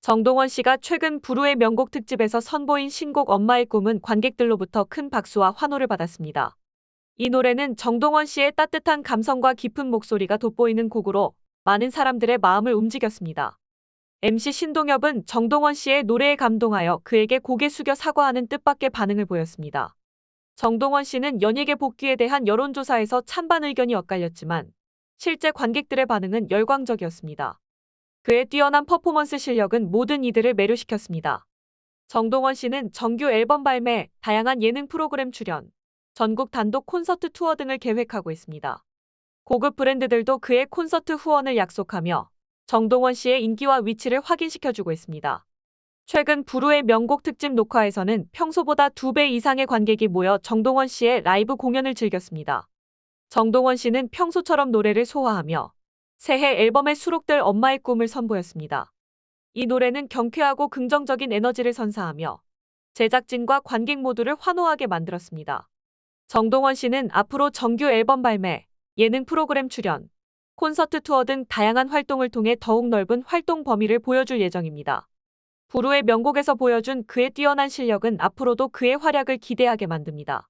정동원 씨가 최근 부르의 명곡 특집에서 선보인 신곡 엄마의 꿈은 관객들로부터 큰 박수와 환호를 받았습니다. 이 노래는 정동원 씨의 따뜻한 감성과 깊은 목소리가 돋보이는 곡으로 많은 사람들의 마음을 움직였습니다. MC 신동엽은 정동원 씨의 노래에 감동하여 그에게 고개 숙여 사과하는 뜻밖의 반응을 보였습니다. 정동원 씨는 연예계 복귀에 대한 여론조사에서 찬반 의견이 엇갈렸지만 실제 관객들의 반응은 열광적이었습니다. 그의 뛰어난 퍼포먼스 실력은 모든 이들을 매료시켰습니다. 정동원 씨는 정규 앨범 발매, 다양한 예능 프로그램 출연, 전국 단독 콘서트 투어 등을 계획하고 있습니다. 고급 브랜드들도 그의 콘서트 후원을 약속하며 정동원 씨의 인기와 위치를 확인시켜주고 있습니다. 최근 부르의 명곡 특집 녹화에서는 평소보다 두배 이상의 관객이 모여 정동원 씨의 라이브 공연을 즐겼습니다. 정동원 씨는 평소처럼 노래를 소화하며 새해 앨범에 수록될 엄마의 꿈을 선보였습니다. 이 노래는 경쾌하고 긍정적인 에너지를 선사하며 제작진과 관객 모두를 환호하게 만들었습니다. 정동원 씨는 앞으로 정규 앨범 발매, 예능 프로그램 출연, 콘서트 투어 등 다양한 활동을 통해 더욱 넓은 활동 범위를 보여줄 예정입니다. 부르의 명곡에서 보여준 그의 뛰어난 실력은 앞으로도 그의 활약을 기대하게 만듭니다.